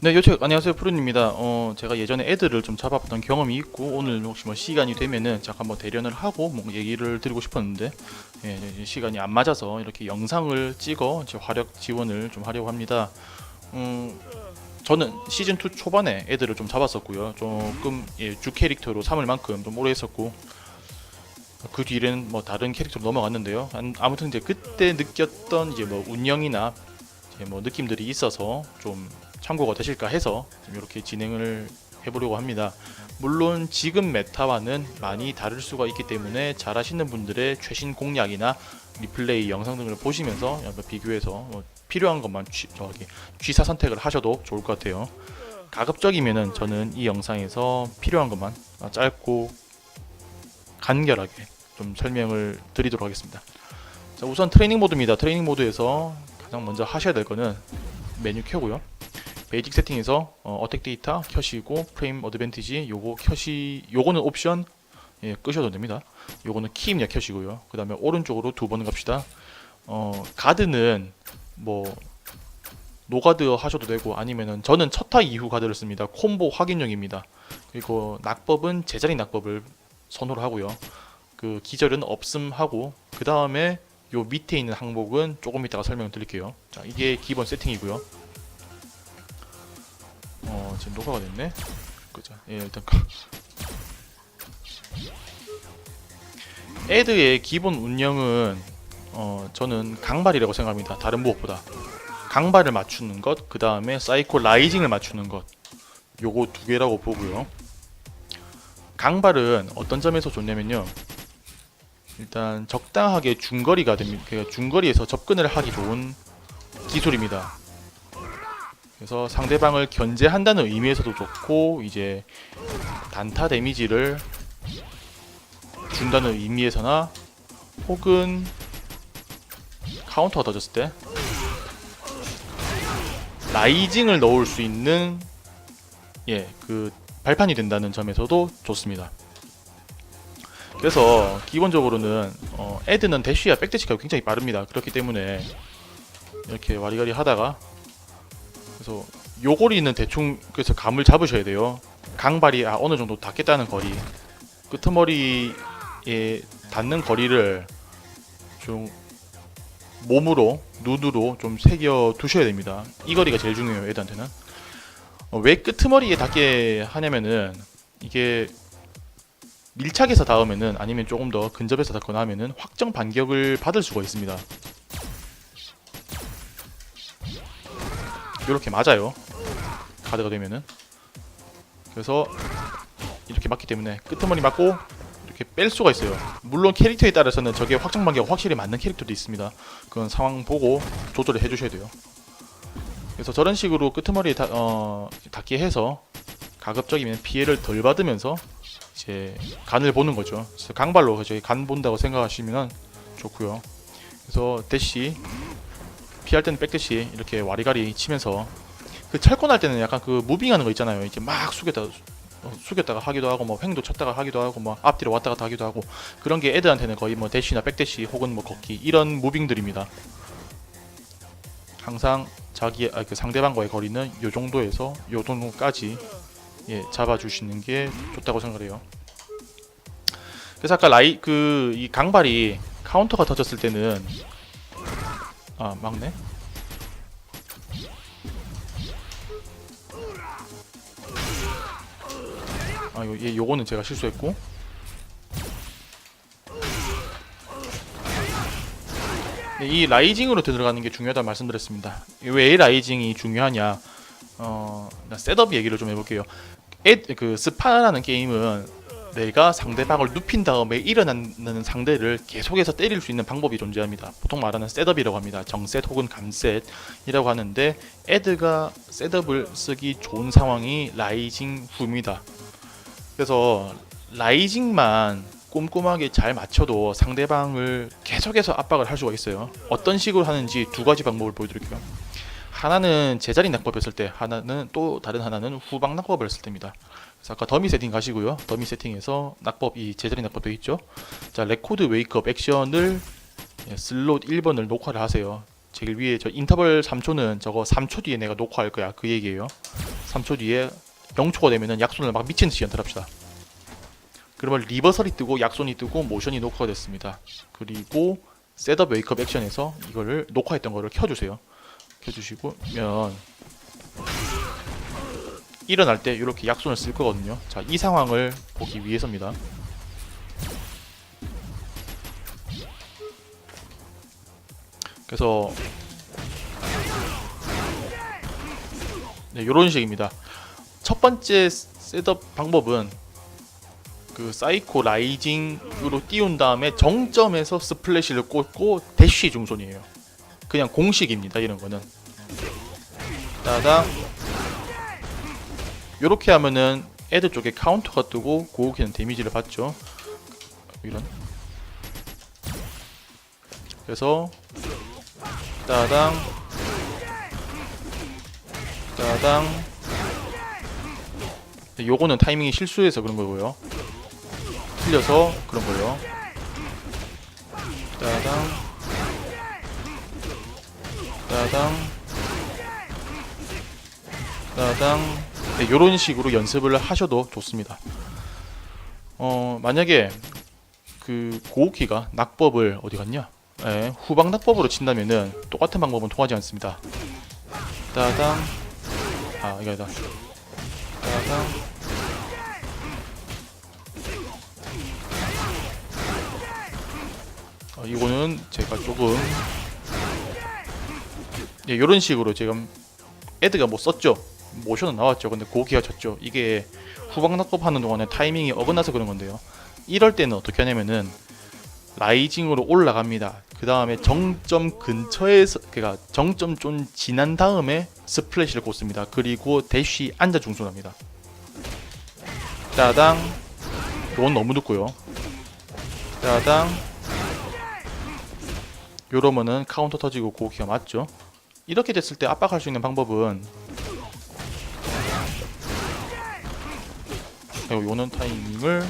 네, 요책 안녕하세요, 푸른입니다. 어, 제가 예전에 애들을 좀 잡아봤던 경험이 있고 오늘 혹시 뭐 시간이 되면은 잠깐 뭐 대련을 하고 뭐 얘기를 드리고 싶었는데 예, 시간이 안 맞아서 이렇게 영상을 찍어 이제 화력 지원을 좀 하려고 합니다. 음, 저는 시즌 2 초반에 애들을 좀 잡았었고요. 조금 예, 주 캐릭터로 삼을 만큼 좀 오래 했었고 그 뒤에는 뭐 다른 캐릭터로 넘어갔는데요. 안- 아무튼 이제 그때 느꼈던 이제 뭐 운영이나 이제 뭐 느낌들이 있어서 좀 참고가 되실까 해서 좀 이렇게 진행을 해보려고 합니다. 물론 지금 메타와는 많이 다를 수가 있기 때문에 잘 하시는 분들의 최신 공략이나 리플레이 영상 등을 보시면서 비교해서 뭐 필요한 것만 취, 저기 취사 선택을 하셔도 좋을 것 같아요. 가급적이면은 저는 이 영상에서 필요한 것만 짧고 간결하게 좀 설명을 드리도록 하겠습니다. 자, 우선 트레이닝 모드입니다. 트레이닝 모드에서 가장 먼저 하셔야 될 거는 메뉴 켜고요. 베이직 세팅에서 어, 어택 데이터 켜시고 프레임 어드밴티지 요거 켜시 요거는 옵션 예, 끄셔도 됩니다. 요거는 키 입력 켜시고요. 그 다음에 오른쪽으로 두 번 갑시다. 어, 가드는 뭐 노가드 하셔도 되고 아니면은 저는 첫타 이후 가드를 씁니다. 콤보 확인용입니다. 그리고 낙법은 제자리 낙법을 선호를 하고요. 그 기절은 없음 하고 그 다음에 요 밑에 있는 항목은 조금 이따가 설명을 드릴게요. 자, 이게 기본 세팅이고요. 어, 지금 녹화가 됐네. 그죠? 예, 일단 애드의 기본 운영은 어, 저는 강발이라고 생각합니다. 다른 무엇보다 강발을 맞추는 것, 그 다음에 사이코 라이징을 맞추는 것, 요거 두 개라고 보고요. 강발은 어떤 점에서 좋냐면요. 일단 적당하게 중거리가 됩니다. 그 중거리에서 접근을 하기 좋은 기술입니다. 그래서 상대방을 견제한다는 의미에서도 좋고 이제 단타 데미지를 준다는 의미에서나 혹은 카운터가 터졌을 때 라이징을 넣을 수 있는 예 그 발판이 된다는 점에서도 좋습니다. 그래서 기본적으로는 어, 애드는 대쉬와 백대시가 굉장히 빠릅니다. 그렇기 때문에 이렇게 와리가리 하다가 그래서 요거리는 대충 그래서 감을 잡으셔야 돼요. 강발이 아, 어느 정도 닿겠다는 거리, 끄트머리에 닿는 거리를 좀 몸으로 눈으로 좀 새겨 두셔야 됩니다. 이 거리가 제일 중요해요. 애들한테는 어, 왜 끄트머리에 닿게 하냐면은 이게 밀착해서 닿으면은 아니면 조금 더 근접해서 닿거나 하면은 확정 반격을 받을 수가 있습니다. 이렇게 맞아요. 가드가 되면은 그래서 이렇게 맞기 때문에 끄트머리 맞고 이렇게 뺄 수가 있어요. 물론 캐릭터에 따라서는 저게 반격 확실히 맞는 캐릭터도 있습니다. 그건 상황 보고 조절을 해주셔야 돼요. 그래서 저런 식으로 끄트머리에 다, 어, 닿게 해서 가급적이면 피해를 덜 받으면서 이제 간을 보는 거죠. 그래서 강발로 간 본다고 생각하시면 좋고요. 그래서 대시 피할 때는 백대시 이렇게 와리가리 치면서 그 철권할 때는 약간 그 무빙하는 거 있잖아요. 이제 막 숙였다 어, 숙였다가 하기도 하고 뭐 횡도 쳤다가 하기도 하고 뭐 앞뒤로 왔다 갔다 하기도 하고 그런 게 애들한테는 거의 뭐 대시나 백대시 혹은 뭐 걷기 이런 무빙들입니다. 항상 자기 아, 그 상대방과의 거리는 요 정도에서 요 정도까지 예, 잡아주시는 게 좋다고 생각해요. 그래서 아까 라이 그 이 강발이 카운터가 터졌을 때는 아 막네. 아 요, 얘 요거는 제가 실수했고. 네, 이 라이징으로 들어가는 게 중요하다 고 말씀드렸습니다. 왜 라이징이 중요하냐? 어, 나 셋업 얘기를 좀 해볼게요. 애, 그 스파라는 게임은 내가 상대방을 눕힌 다음에 일어나는 상대를 계속해서 때릴 수 있는 방법이 존재합니다. 보통 말하는 셋업이라고 합니다. 정셋 혹은 감셋이라고 하는데 애드가 셋업을 쓰기 좋은 상황이 라이징 후입니다. 그래서 라이징만 꼼꼼하게 잘 맞춰도 상대방을 계속해서 압박을 할 수가 있어요. 어떤 식으로 하는지 두 가지 방법을 보여드릴게요. 하나는 제자리 낙법을 쓸 때, 하나는 또 다른 하나는 후방 낙법을 쓸 때입니다. 그래서 아까 더미 세팅 가시고요. 더미 세팅에서 낙법 이 제자리 낙법도 있죠. 자 레코드 웨이크업 액션을 예, 슬롯 1번을 녹화를 하세요. 제일 위에 저 인터벌 3초는 저거 3초 뒤에 내가 녹화할 거야 그 얘기예요. 3초 뒤에 0초가 되면은 약손을 막 미친 듯이 연타합시다. 그러면 리버설이 뜨고 약손이 뜨고 모션이 녹화가 됐습니다. 그리고 셋업 웨이크업 액션에서 이거를 녹화했던 거를 켜주세요. 켜주시고면 일어날 때 이렇게 약손을 쓸 거거든요. 자, 이 상황을 보기 위해서입니다. 그래서 네, 이런 식입니다. 첫 번째 셋업 방법은 그 사이코 라이징으로 띄운 다음에 정점에서 스플래시를 꽂고 대쉬 중손이에요. 그냥 공식입니다. 이런 거는 따당 이렇게 하면은 애들 쪽에 카운터가 뜨고 고우키는 데미지를 받죠. 이런 그래서 따당 따당 네, 요거는 타이밍이 실수해서 그런 거고요. 틀려서 그런 거예요. 따당 따당 따당 네, 요런 식으로 연습을 하셔도 좋습니다. 어 만약에 그 고우키가 낙법을 어디 갔냐? 예, 후방 낙법으로 친다면은 똑같은 방법은 통하지 않습니다. 따당 아 이거 아니다. 따당 어, 이거는 제가 조금 예, 이런 식으로 지금 애드가 뭐 썼죠 모션은 나왔죠. 근데 고기가 졌죠. 이게 후방 낙법 하는 동안에 타이밍이 어긋나서 그런 건데요. 이럴 때는 어떻게 하냐면은 라이징으로 올라갑니다. 그 다음에 정점 근처에서 그러니까 정점 좀 지난 다음에 스플래시를 꽂습니다. 그리고 대쉬 앉아 중순합니다. 따당. 이건 너무 늦고요. 따당. 요러면은 카운터 터지고 고기가 맞죠? 이렇게 됐을 때 압박할 수 있는 방법은 그리고 요는 타이밍을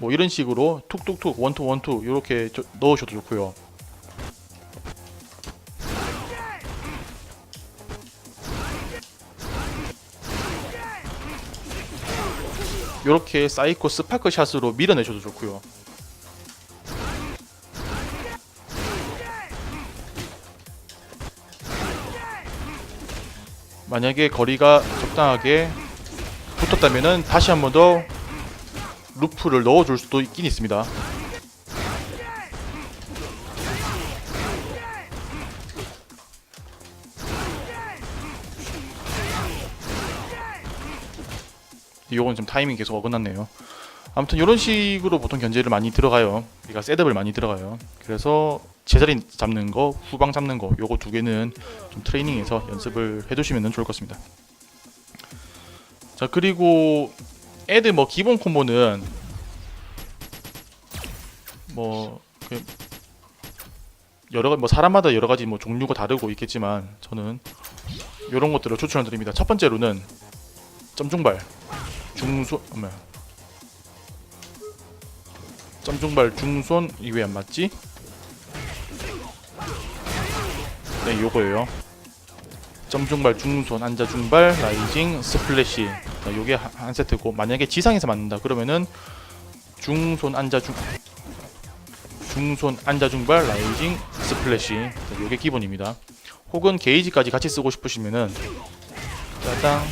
뭐 이런 식으로 툭툭툭 원투 원투 이렇게 넣으셔도 좋고요. 이렇게 사이코 스파크 샷으로 밀어내셔도 좋고요. 만약에 거리가 적당하게 붙었다면은 다시 한 번 더 루프를 넣어줄 수도 있긴 있습니다. 이건 좀 타이밍 계속 어긋났네요. 아무튼 이런 식으로 보통 견제를 많이 들어가요. 그러니까 셋업을 많이 들어가요. 그래서 제자리 잡는 거, 후방 잡는 거, 요거 두 개는 좀 트레이닝에서 연습을 해두시면 좋을 것 같습니다. 자 그리고 애들 뭐 기본 콤보는 뭐그 여러 가지 뭐 사람마다 여러 가지 뭐 종류가 다르고 있겠지만 저는 이런 것들을 추천을 드립니다. 첫 번째로는 점중발 중손 어머 점중발 중손 이게 안 맞지? 네 요거예요. 점중발 중손 앉아 중발 라이징 스플래시 자, 요게 한, 한 세트고 만약에 지상에서 맞는다 그러면은 중손 앉아 중 중손 앉아 중발 라이징 스플래시 자, 요게 기본입니다. 혹은 게이지까지 같이 쓰고 싶으시면은 짜당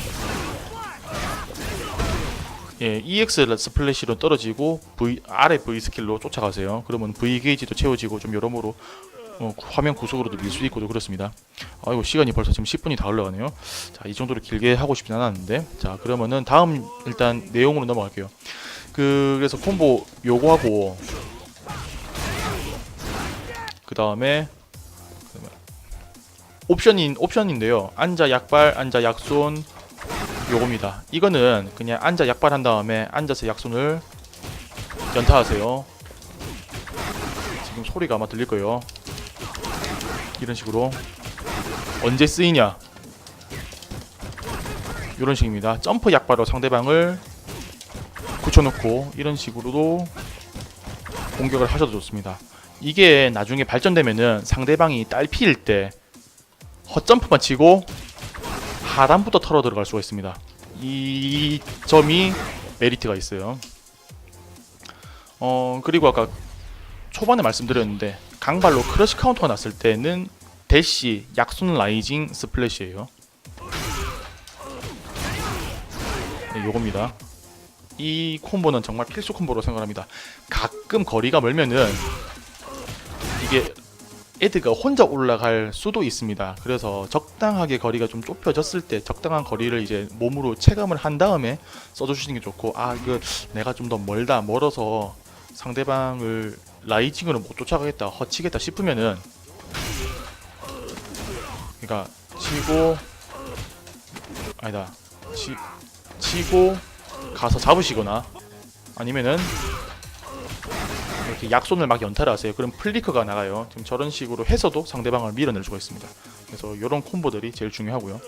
예, EX 스플래시로 떨어지고 V 아래 V 스킬로 쫓아가세요. 그러면 V 게이지도 채워지고 좀 여러모로 어, 화면 구속으로도 밀수 있고 그렇습니다. 아이고 시간이 벌써 지금 10분이 다 흘러가네요. 자, 이 정도로 길게 하고 싶진 않았는데. 자, 그러면은 다음 일단 내용으로 넘어갈게요. 그 그래서 콤보 요거하고 그 다음에 옵션인 옵션인데요. 앉아 약발, 앉아 약손 요겁니다. 이거는 그냥 앉아 약발 한 다음에 앉아서 약손을 연타하세요. 지금 소리가 아마 들릴 거예요. 이런 식으로 언제 쓰이냐 이런 식입니다. 점프 약발로 상대방을 굳혀놓고 이런 식으로도 공격을 하셔도 좋습니다. 이게 나중에 발전되면은 상대방이 딸피일 때 헛점프만 치고 하단부터 털어 들어갈 수가 있습니다. 이 점이 메리트가 있어요. 어 그리고 아까 초반에 말씀드렸는데 강발로 크러쉬 카운터가 났을 때는 대시 약손 라이징 스플래시예요. 네, 요겁니다. 이 콤보는 정말 필수 콤보로 생각합니다. 가끔 거리가 멀면은 이게 에드가 혼자 올라갈 수도 있습니다. 그래서 적당하게 거리가 좀 좁혀졌을 때 적당한 거리를 이제 몸으로 체감을 한 다음에 써주시는 게 좋고 아 이거 내가 좀 더 멀다 멀어서 상대방을 라이징으로 못 쫓아가겠다 허치겠다 싶으면은 그러니까 치고 아니다 치, 치고 가서 잡으시거나 아니면은 이렇게 약손을 막 연타를 하세요. 그럼 플리크가 나가요. 지금 저런 식으로 해서도 상대방을 밀어낼 수가 있습니다. 그래서 이런 콤보들이 제일 중요하고요.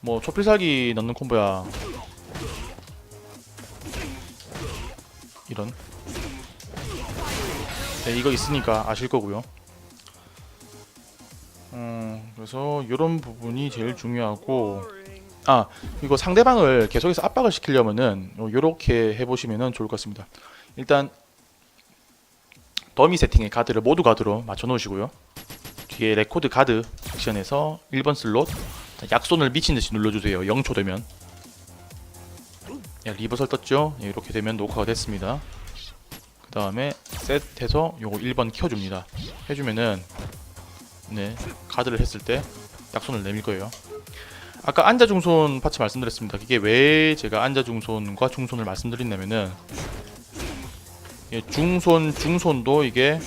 뭐 초필살기 넣는 콤보야 이런 네, 이거 있으니까 아실 거고요. 음, 그래서 이런 부분이 제일 중요하고 아 이거 상대방을 계속해서 압박을 시키려면은 이렇게 해보시면은 좋을 것 같습니다. 일단 더미 세팅의 가드를 모두 가드로 맞춰 놓으시고요. 뒤에 레코드 가드 섹션에서 1번 슬롯 자, 약손을 미친 듯이 눌러주세요. 0초 되면 야, 리버설 떴죠? 예, 이렇게 되면 녹화가 됐습니다. 그 다음에 셋해서 요거 1번 켜줍니다. 해주면은 네 가드를 했을 때 약손을 내밀 거예요. 아까 안자 중손 파츠 말씀드렸습니다. 이게 왜 제가 안자 중손과 중손을 말씀드렸냐면은 예, 중손 중손도 이게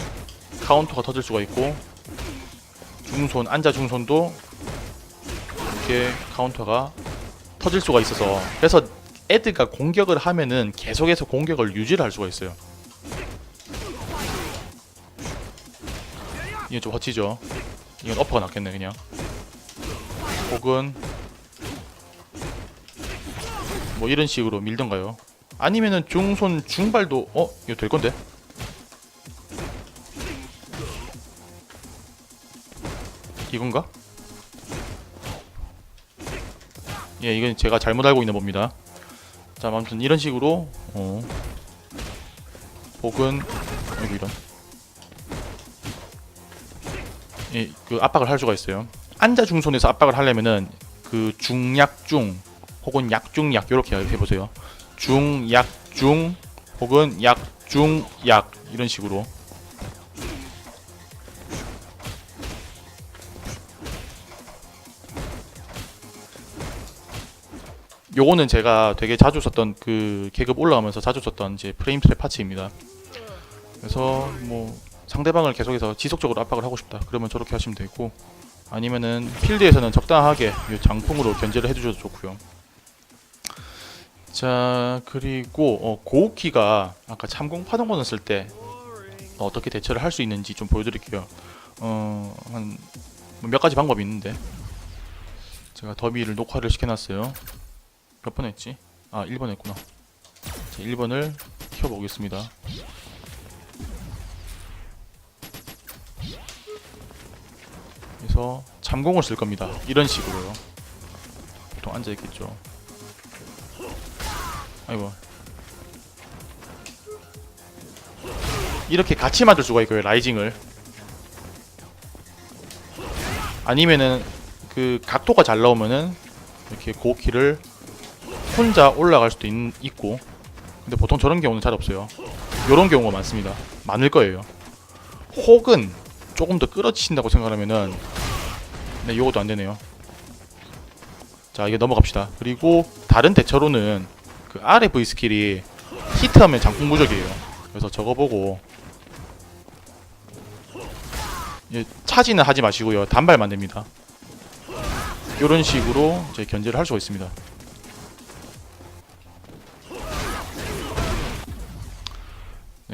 카운터가 터질 수가 있고 중손 안자 중손도 이렇게 카운터가 터질 수가 있어서 그래서 애드가 공격을 하면은 계속해서 공격을 유지를 할 수가 있어요. 이게 좀 허치죠. 이건 어퍼가 낫겠네 그냥. 혹은 뭐 이런 식으로 밀던가요. 아니면은 중손 중발도 어 이거 될 건데. 이건가? 예, 이건 제가 잘못 알고 있는 겁니다. 자, 아무튼 이런 식으로 어 혹은 이런 예, 그 압박을 할 수가 있어요. 앉아 중손에서 압박을 하려면은 그 중약중 혹은 약중약 이렇게 해보세요. 중약중 혹은 약중약 이런 식으로 요거는 제가 되게 자주 썼던 그 계급 올라가면서 자주 썼던 이제 프레임 트랩 파츠입니다. 그래서 뭐 상대방을 계속해서 지속적으로 압박을 하고 싶다. 그러면 저렇게 하시면 되고 아니면은 필드에서는 적당하게 이 장풍으로 견제를 해주셔도 좋고요. 자 그리고 어, 고우키가 아까 참공 파동권을 쓸 때 어떻게 대처를 할 수 있는지 좀 보여드릴게요. 어 한 몇 가지 방법이 있는데 제가 더비를 녹화를 시켜놨어요. 몇 번 했지? 아 1번 했구나. 자 1번을 켜보겠습니다. 그래서 참공을 쓸 겁니다. 이런 식으로요. 보통 앉아 있겠죠. 아이고. 이렇게 같이 만들 수가 있고요. 라이징을. 아니면은 그 각도가 잘 나오면은 이렇게 고키를 혼자 올라갈 수도 있, 있고. 근데 보통 저런 경우는 잘 없어요. 요런 경우가 많습니다. 많을 거예요. 혹은 조금 더 끌어치신다고 생각하면은 네, 요것도 안 되네요. 자, 이게 넘어갑시다. 그리고 다른 대처로는 그 아래 V 스킬이 히트하면 장풍 무적이에요. 그래서 저거 보고 예, 차지는 하지 마시고요. 단발만 됩니다. 이런 식으로 이제 견제를 할 수가 있습니다.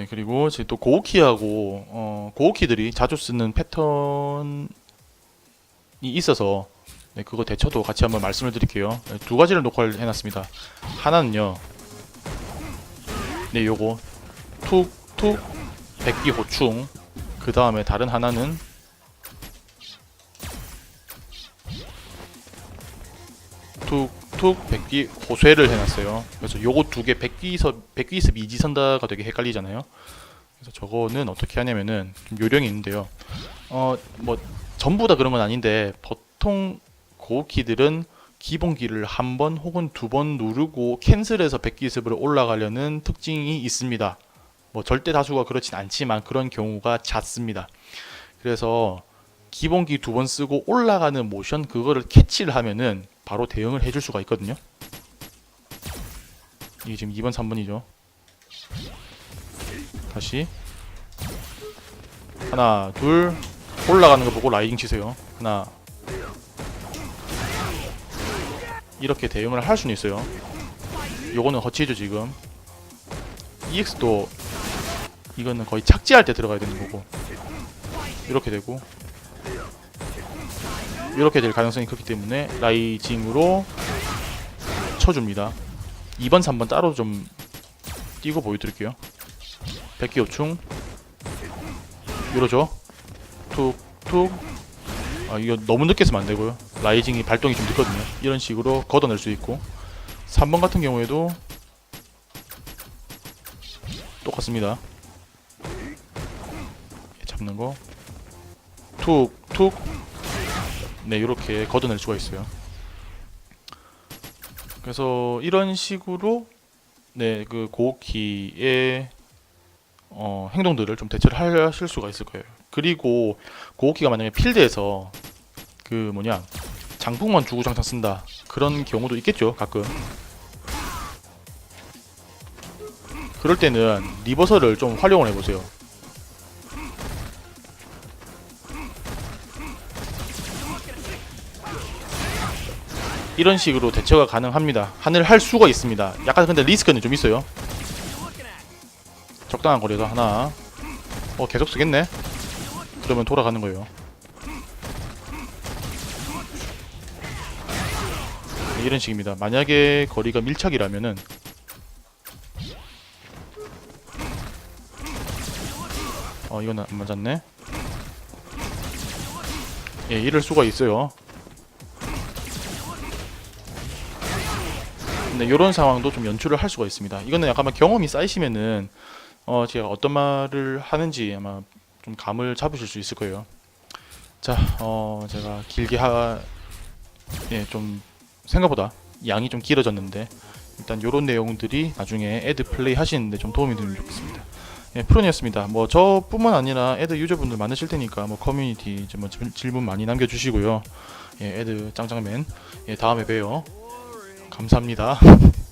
네, 그리고 지금 또 고우키하고 어, 고우키들이 자주 쓰는 패턴이 있어서 네, 그거 대처도 같이 한번 말씀을 드릴게요. 네, 두 가지를 녹화를 해놨습니다. 하나는요. 네, 요거 툭툭 백기 호충. 그 다음에 다른 하나는 툭 툭 백기 호쇄를 해놨어요. 그래서 요거 두 개 백기서 백기습 이지선다가 되게 헷갈리잖아요. 그래서 저거는 어떻게 하냐면은 좀 요령이 있는데요. 어 뭐 전부 다 그런 건 아닌데 보통 고키들은 기본기를 한 번 혹은 두 번 누르고 캔슬해서 백기습으로 올라가려는 특징이 있습니다. 뭐 절대 다수가 그렇진 않지만 그런 경우가 잦습니다. 그래서 기본기 두 번 쓰고 올라가는 모션 그거를 캐치를 하면은 바로 대응을 해줄 수가 있거든요. 이게 지금 2번 3번이죠. 다시 하나 둘 올라가는 거 보고 라이징 치세요. 하나 이렇게 대응을 할 수는 있어요. 요거는 허치죠 지금. EX도 이거는 거의 착지할 때 들어가야 되는 거고 이렇게 되고 이렇게 될 가능성이 크기 때문에 라이징으로 쳐줍니다. 2번, 3번 따로 좀 띄고 보여드릴게요. 백기 요충 이러죠. 툭툭 아 이거 너무 늦게 쓰면 안 되고요. 라이징이 발동이 좀 늦거든요. 이런 식으로 걷어낼 수 있고 3번 같은 경우에도 똑같습니다. 잡는 거 툭툭 네 이렇게 걷어낼 수가 있어요. 그래서 이런 식으로 네 그 고키의 어, 행동들을 좀 대처를 하실 수가 있을 거예요. 그리고 고키가 만약에 필드에서 그 뭐냐 장풍만 주구장창 쓴다 그런 경우도 있겠죠 가끔. 그럴 때는 리버설을 좀 활용을 해보세요. 이런 식으로 대처가 가능합니다. 하늘 할 수가 있습니다. 약간 근데 리스크는 좀 있어요. 적당한 거리에서 하나. 어 계속 쓰겠네. 그러면 돌아가는 거예요. 네, 이런 식입니다. 만약에 거리가 밀착이라면은 어 이거는 안 맞았네. 예, 이럴 수가 있어요. 근데 이런 상황도 좀 연출을 할 수가 있습니다. 이거는 약간 경험이 쌓이시면은 어 제가 어떤 말을 하는지 아마 좀 감을 잡으실 수 있을 거예요. 자, 어 제가 길게 하, 예, 좀 생각보다 양이 좀 길어졌는데 일단 이런 내용들이 나중에 애드 플레이 하시는데 좀 도움이 되면 좋겠습니다. 예, 프론이었습니다. 뭐 저뿐만 아니라 애드 유저분들 많으실 테니까 뭐 커뮤니티 뭐 질- 질문 많이 남겨주시고요. 예, 애드 짱짱맨 예, 다음에 봬요. 감사합니다.